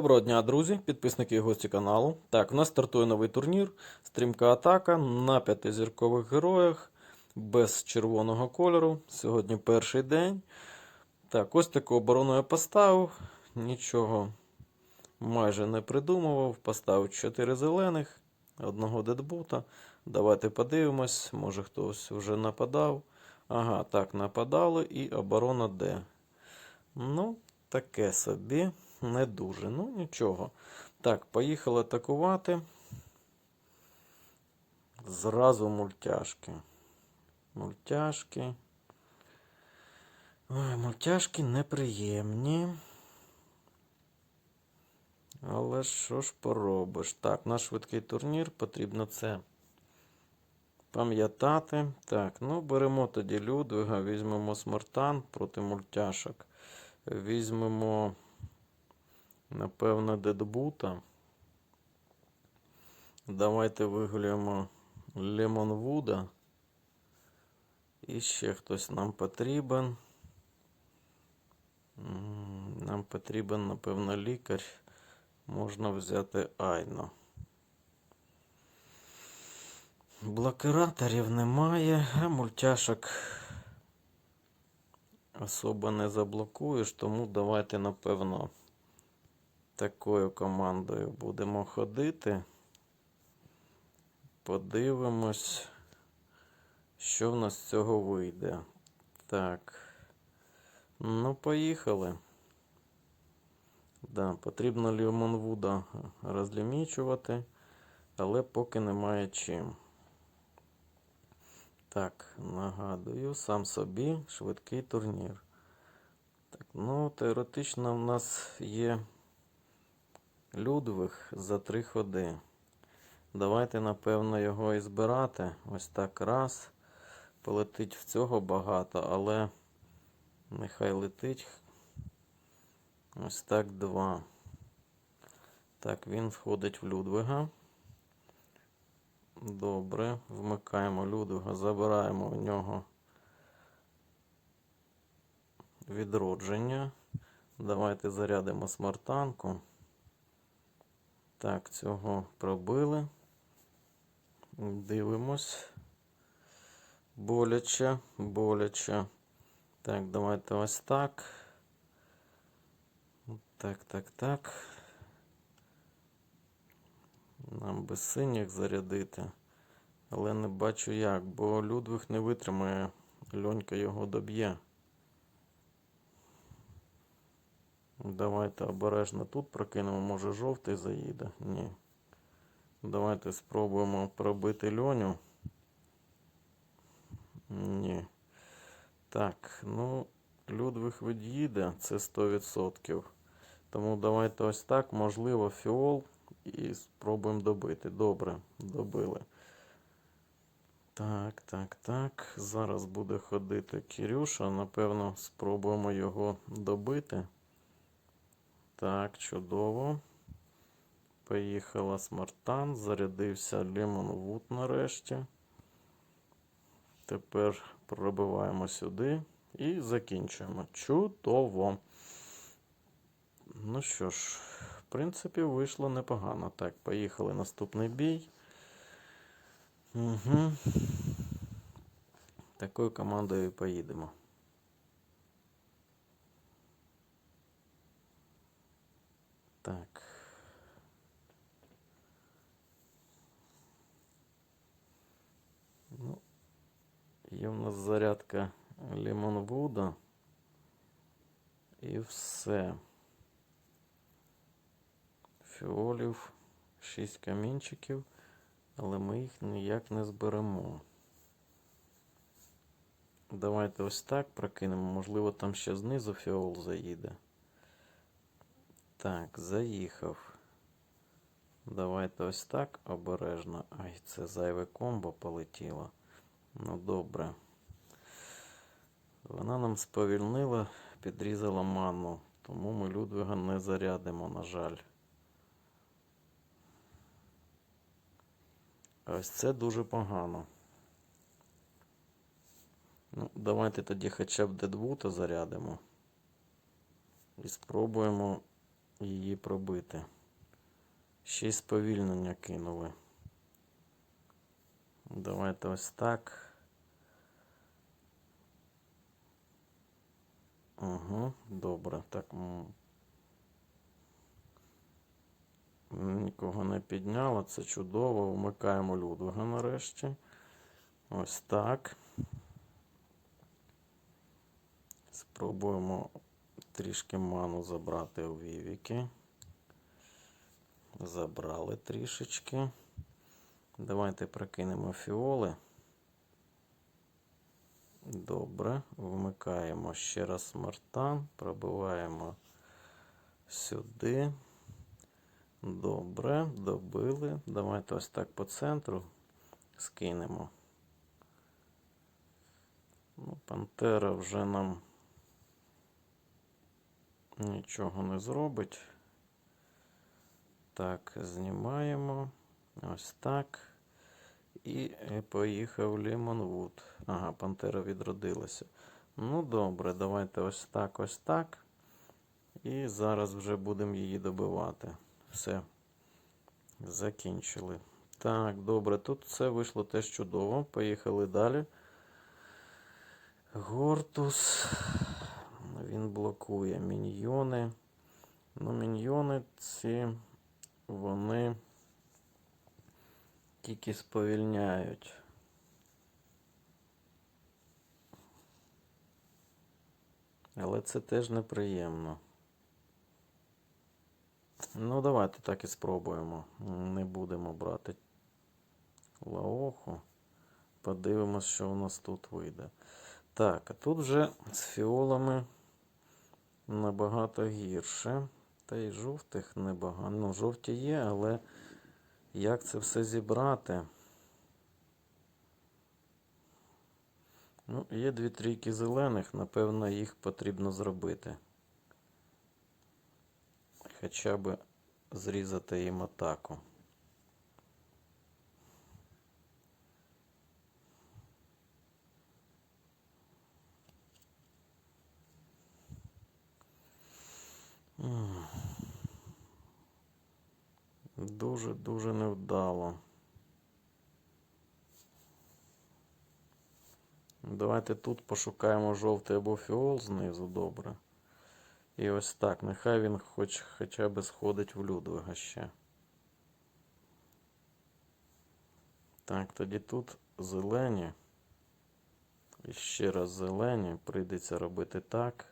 Доброго дня, друзі, підписники і гості каналу. Так, у нас стартує новий турнір. Стрімка атака на п'ятизіркових героях без червоного кольору. Сьогодні перший день. Так, ось таку оборону я поставив. Нічого майже не придумував. Поставив 4 зелених, одного дедбута. Давайте подивимось, може хтось вже нападав. Ага, так, нападали і оборона Д. Ну, таке собі. Не дуже. Ну, нічого. Так, поїхали атакувати. Зразу мультяшки. Мультяшки. Ой, мультяшки неприємні. Але що ж поробиш? Так, на швидкий турнір потрібно це пам'ятати. Так, ну беремо тоді Людвига, візьмемо Смартан проти мультяшок. Візьмемо. Напевно, дедбута. Давайте вигуляємо Лемонвуда. І ще хтось нам потрібен. Нам потрібен, напевно, лікар. Можна взяти Айно. Блокираторів немає, а мультяшок особо не заблокуєш, тому давайте, напевно, такою командою будемо ходити. Подивимось, що в нас з цього вийде. Так. Ну, поїхали. Да, потрібно Лімонвуда розлімічувати, але поки немає чим. Так, нагадую, сам собі швидкий турнір. Так, ну, теоретично в нас є Людвиг за три ходи. Давайте, напевно, його і збирати. Ось так раз. Полетить в цього багато, але нехай летить. Ось так два. Так, він входить в Людвига. Добре, вмикаємо Людвига, забираємо у нього відродження. Давайте зарядимо смартанку. Так, цього пробили. Дивимось. Боляче, боляче. Так, давайте ось так. Так, так, так. Нам би синіх зарядити. Але не бачу як, бо Людвиг не витримає. Льонька його доб'є. Давайте обережно тут прокинемо, може жовтий заїде. Ні. Давайте спробуємо пробити льоню. Ні. Так, ну, Людвиг від'їде, це 100%. Тому давайте ось так, можливо, фіол і спробуємо добити. Добре, добили. Так, так, так. Зараз буде ходити Кирюша. Напевно, спробуємо його добити. Так, чудово. Поїхала Смартан, зарядився Лемонвуд нарешті. Тепер пробиваємо сюди і закінчуємо. Чудово. Ну що ж, в принципі, вийшло непогано. Так, поїхали наступний бій. Угу. Такою командою поїдемо. Так. Ну, є в нас зарядка Лемонвуда. І все. Фіолів, 6 камінчиків, але ми їх ніяк не зберемо. Давайте ось так прокинемо. Можливо, там ще знизу фіол заїде. Так, заїхав. Давайте ось так обережно. Ай, це зайве комбо полетіло. Ну добре. Вона нам сповільнила, підрізала ману, тому ми Людвига не зарядимо, на жаль. Ось це дуже погано. Ну, давайте тоді хоча б Дедвута зарядимо. І спробуємо її пробити. Ще й сповільнення кинули. Давайте ось так. Угу, добре. Так. Нікого не підняло, це чудово. Вмикаємо Людвига нарешті. Ось так. Спробуємо трішки ману забрати у Вівіки. Забрали трішечки. Давайте прокинемо фіоли. Добре. Вмикаємо ще раз смартан. Пробиваємо сюди. Добре, добили. Давайте ось так по центру скинемо. Ну, Пантера вже нам нічого не зробить. Так, знімаємо. Ось так. І е, поїхав Лімонвуд. Ага, пантера відродилася. Ну, добре, давайте ось так, ось так. І зараз вже будемо її добивати. Все. Закінчили. Так, добре, тут все вийшло теж чудово. Поїхали далі. Гортус. Він блокує міньйони. Ну, міньйони ці, вони тільки сповільняють. Але це теж неприємно. Ну, давайте так і спробуємо. Не будемо брати лаоху. Подивимось, що у нас тут вийде. Так, а тут вже з фіолами набагато гірше. Та й жовтих небагато. Ну, жовті є, але як це все зібрати? Ну, є дві трійки зелених, напевно, їх потрібно зробити. Хоча б зрізати їм атаку. М. Дуже-дуже невдало. Давайте тут пошукаємо жовтий або фіол знизу, добре. І ось так. Нехай він хоч хоча б сходить в Людвига ще. Так, тоді тут зелені. І ще раз зелені. Прийдеться робити так.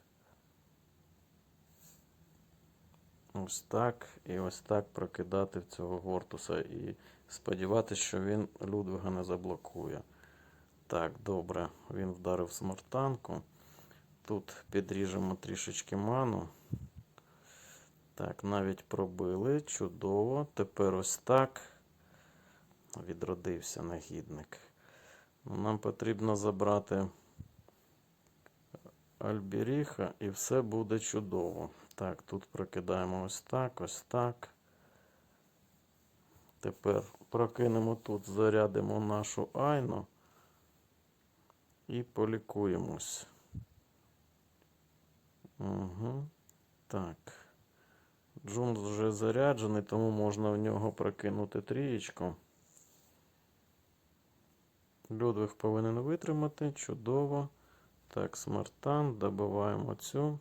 Ось так. І ось так прокидати в цього Гортуса. І сподіватися, що він Людвига не заблокує. Так, добре. Він вдарив смартанку. Тут підріжемо трішечки ману. Так, навіть пробили. Чудово. Тепер ось так. Відродився нагідник. Нам потрібно забрати Альберіха і все буде чудово. Так, тут прокидаємо ось так, ось так. Тепер прокинемо тут, зарядимо нашу Айну і полікуємось. Угу. Так. Джун вже заряджений, тому можна в нього прокинути трієчку. Людвиг повинен витримати. Чудово. Так, смартан, добиваємо цю.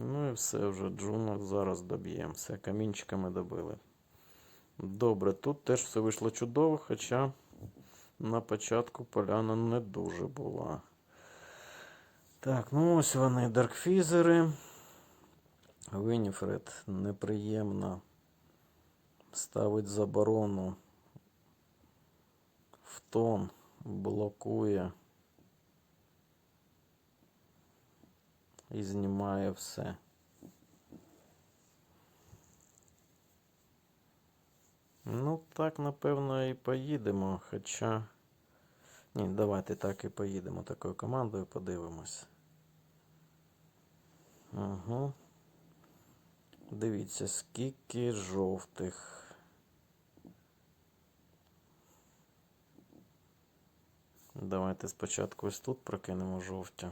Ну і все вже Джуна зараз доб'ємо. Все, камінчиками добили. Добре, тут теж все вийшло чудово, хоча на початку поляна не дуже була. Так, ну ось вони, даркфізери. Вініфред неприємно ставить заборону в тон, блокує і знімає все. Ну, так, напевно, і поїдемо, хоча. Ні, давайте так і поїдемо такою командою, подивимось. Угу. Дивіться, скільки жовтих. Давайте спочатку ось тут прокинемо жовті.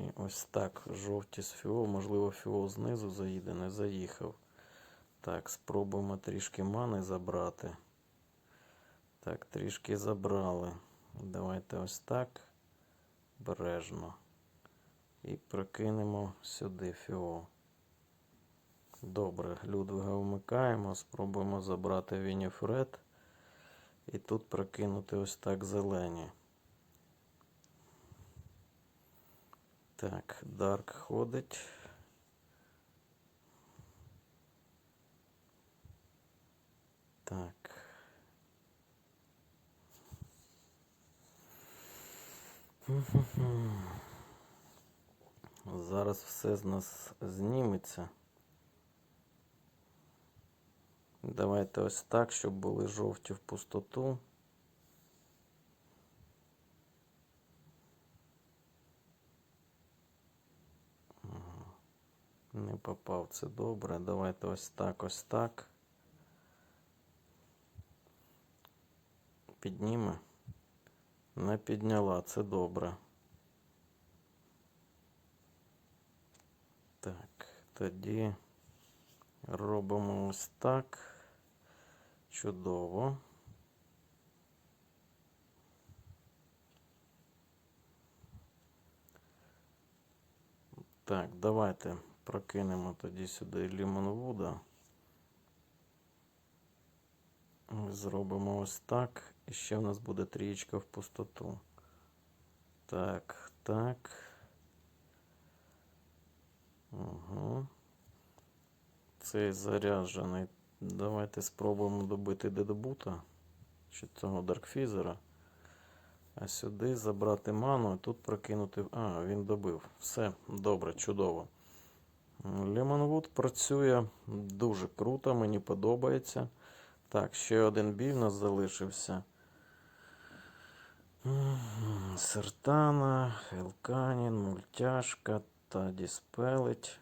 І ось так, жовті з фіол, можливо, фіол знизу заїде, не заїхав. Так, спробуємо трішки мани забрати. Так, трішки забрали. Давайте ось так. Бережно. І прокинемо сюди фіол. Добре, Людвига вмикаємо, спробуємо забрати Вініфред. І тут прокинути ось так зелені. Так, Дарк ходить. Так. Зараз все з нас зніметься. Давайте ось так, щоб були жовті в пустоту. Попав, це добре. Давайте ось так, ось так. Підніме. Не підняла, це добре. Так, тоді робимо ось так. Чудово. Так, давайте прокинемо тоді сюди Лімонвуда. Зробимо ось так. І ще в нас буде трієчка в пустоту. Так, так. Угу. Цей заряджений. Давайте спробуємо добити дедобута. Чи цього Даркфізера. А сюди забрати ману і тут прокинути. А, він добив. Все, добре, чудово. Лемонвуд працює дуже круто, мені подобається. Так, ще один бій в нас залишився. Сертана, Елканін, Мультяшка та Діспелить.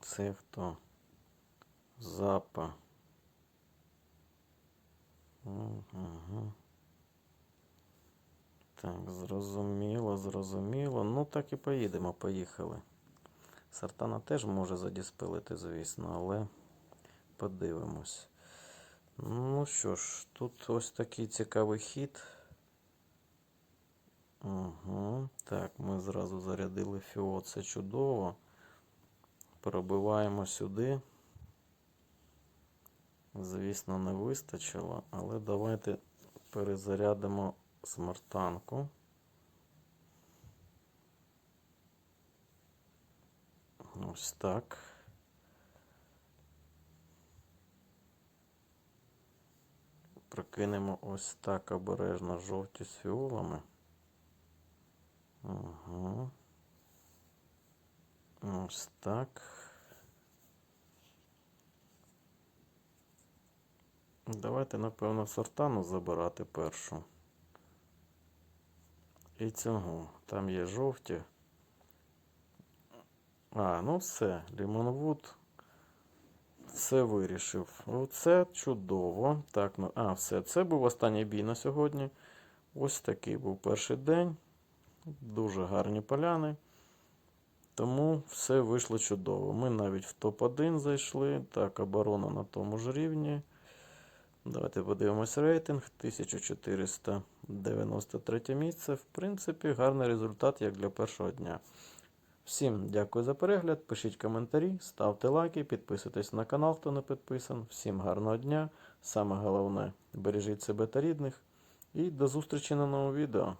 Це хто? Запа. Угу. Так, зрозуміло, зрозуміло. Ну, так і поїдемо, поїхали. Сартана теж може задіспелити, звісно, але подивимось. Ну що ж, тут ось такий цікавий хід. Угу. Так, ми зразу зарядили фіо, це чудово. Пробиваємо сюди. Звісно, не вистачило, але давайте перезарядимо смартанку. Ось так. Прокинемо ось так обережно жовті з фіолами. Угу. Ось так. Давайте, напевно, сортану забирати першу. І цього. Там є жовті. А, ну все, Лімонвуд. Все вирішив. Оце чудово. Так, ну, а, все. Це був останній бій на сьогодні. Ось такий був перший день. Дуже гарні поляни. Тому все вийшло чудово. Ми навіть в топ-1 зайшли. Так, оборона на тому ж рівні. Давайте подивимось рейтинг. 1493 місце. В принципі, гарний результат, як для першого дня. Всім дякую за перегляд. Пишіть коментарі, ставте лайки, підписуйтесь на канал, хто не підписан. Всім гарного дня. Саме головне, бережіть себе та рідних. І до зустрічі на новому відео.